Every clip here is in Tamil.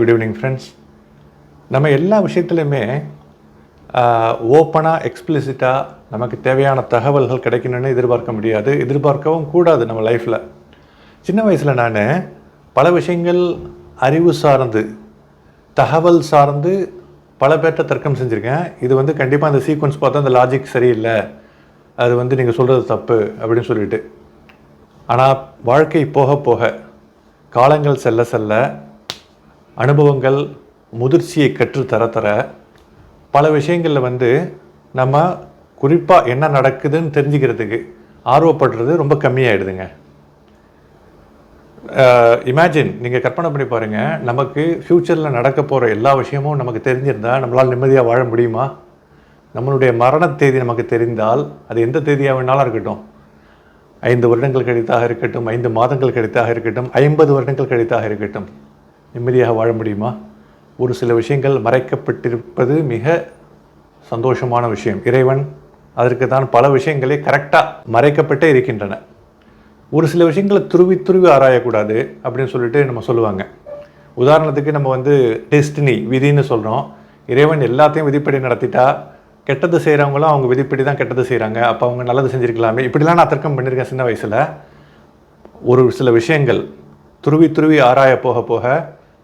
குட் ஈவினிங் ஃப்ரெண்ட்ஸ் நம்ம எல்லா விஷயத்துலையுமே ஓப்பனாக எக்ஸ்பிளிசிட்டாக நமக்கு தேவையான தகவல்கள் கிடைக்கணும்னு எதிர்பார்க்க முடியாது. எதிர்பார்க்கவும் கூடாது நம்ம லைஃப்பில் சின்ன வயசில் நான் பல விஷயங்கள் அறிவு சார்ந்து தகவல் சார்ந்து பல பேர்கிட்ட தர்க்கம் செஞ்சுருக்கேன். இது வந்து கண்டிப்பாக அந்த சீக்வன்ஸ் பார்த்தா அந்த லாஜிக் சரியில்லை. அது வந்து நீங்கள் சொல்கிறது தப்பு அப்படின்னு சொல்லிட்டு. ஆனால் வாழ்க்கை போக போக காலங்கள் செல்ல செல்ல அனுபவங்கள் முதிர்ச்சியை கற்று தர தர பல விஷயங்களில் வந்து நம்ம குறிப்பாக என்ன நடக்குதுன்னு தெரிஞ்சுக்கிறதுக்கு ஆர்வப்படுறது ரொம்ப கம்மியாயிடுதுங்க. இமேஜின் நீங்கள் கற்பனை பண்ணி பாருங்கள் நமக்கு ஃப்யூச்சரில் நடக்க போகிற எல்லா விஷயமும் நமக்கு தெரிஞ்சிருந்தால் நம்மளால் நிம்மதியாக வாழ முடியுமா? நம்மளுடைய மரண தேதி நமக்கு தெரிந்தால் அது எந்த தேதியாக வேணாலும் இருக்கட்டும். ஐந்து வருடங்கள் கழித்தாக இருக்கட்டும் ஐந்து மாதங்கள் கழித்தாக இருக்கட்டும் ஐம்பது வருடங்கள் கழித்தாக இருக்கட்டும். நிம்மதியாக வாழ முடியுமா? ஒரு சில விஷயங்கள் மறைக்கப்பட்டிருப்பது மிக சந்தோஷமான விஷயம். இறைவன் அதற்கு தான் பல விஷயங்களே கரெக்டாக மறைக்கப்பட்டே இருக்கின்றன. ஒரு சில விஷயங்களை துருவி துருவி ஆராயக்கூடாது அப்படின்னு சொல்லிட்டு நம்ம சொல்லுவாங்க. உதாரணத்துக்கு நம்ம வந்து டெஸ்டினி விதின்னு சொல்கிறோம் இறைவன் எல்லாத்தையும் விதிப்படி நடத்திட்டா கெட்டது செய்கிறவங்களும் அவங்க விதிப்படி தான் கெட்டது செய்கிறாங்க அப்போ அவங்க நல்லது செஞ்சுருக்கலாமே. இப்படிலாம் நான் தர்க்கம் பண்ணியிருக்கேன் சின்ன வயசில். ஒரு சில விஷயங்கள் துருவி துருவி ஆராய போக போக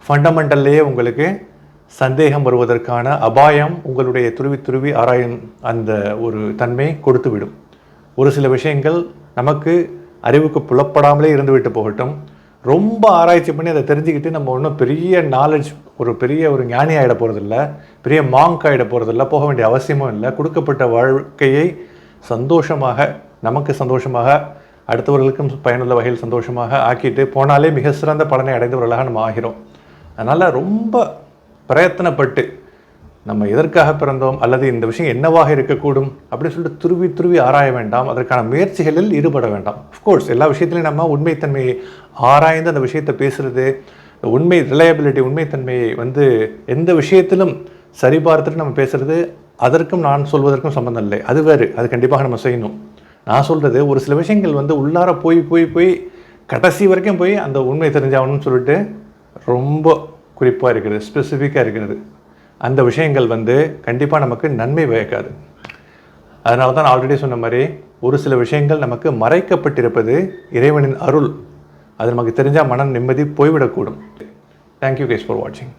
ஃபண்டமெண்டல்லையே உங்களுக்கு சந்தேகம் வருவதற்கான அபாயம் உங்களுடைய துருவி துருவி ஆராயும் அந்த ஒரு தன்மை கொடுத்துவிடும். ஒரு சில விஷயங்கள் நமக்கு அறிவுக்கு புலப்படாமலே இருந்துவிட்டு போகட்டும். ரொம்ப ஆராய்ச்சி பண்ணி அதை தெரிஞ்சுக்கிட்டு நம்ம ஒன்றும் பெரிய நாலேஜ் ஒரு பெரிய ஒரு ஞானி ஆகிட போகிறதில்ல பெரிய மாங்க் ஆகிட போகிறதில்ல போக வேண்டிய அவசியமும் இல்லை. கொடுக்கப்பட்ட வாழ்க்கையை சந்தோஷமாக நமக்கு சந்தோஷமாக அடுத்தவர்களுக்கும் பயனுள்ள வகையில் சந்தோஷமாக ஆக்கிட்டு போனாலே மிக சிறந்த பலனை அடைந்தவர்களாக நம்ம ஆகிறோம். அதனால் ரொம்ப பிரயத்தனப்பட்டு நம்ம எதற்காக பிறந்தோம் அல்லது இந்த விஷயம் என்னவாக இருக்கக்கூடும் அப்படின்னு சொல்லிட்டு துருவி துருவி ஆராய வேண்டாம். அதற்கான முயற்சிகளில் ஈடுபட வேண்டாம். அஃப்கோர்ஸ் எல்லா விஷயத்துலையும் நம்ம உண்மைத்தன்மையை ஆராய்ந்து அந்த விஷயத்தை பேசுறது உண்மை ரிலையபிலிட்டி உண்மைத்தன்மையை வந்து எந்த விஷயத்திலும் சரிபார்த்துட்டு நம்ம பேசுறது அதற்கும் நான் சொல்வதற்கும் சம்மந்தம் இல்லை. அது வேறு. அது கண்டிப்பாக நம்ம செய்யணும். நான் சொல்கிறது ஒரு சில விஷயங்கள் வந்து உள்ளார போய் போய் போய் கடைசி வரைக்கும் போய் அந்த உண்மை தெரிஞ்சாகணும்னு சொல்லிட்டு ரொம்ப குறிப்பாக இருக்கிறது ஸ்பெசிஃபிக்காக இருக்கிறது. அந்த விஷயங்கள் வந்து கண்டிப்பாக நமக்கு நன்மை பயக்காது அதனால தான் ஆல்ரெடி சொன்ன மாதிரி ஒரு சில விஷயங்கள் நமக்கு மறைக்கப்பட்டிருப்பது இறைவனின் அருள். அது நமக்கு தெரிஞ்சால் மன நிம்மதி போய்விடக்கூடும். தேங்க்யூ கேஸ் ஃபார் வாட்சிங்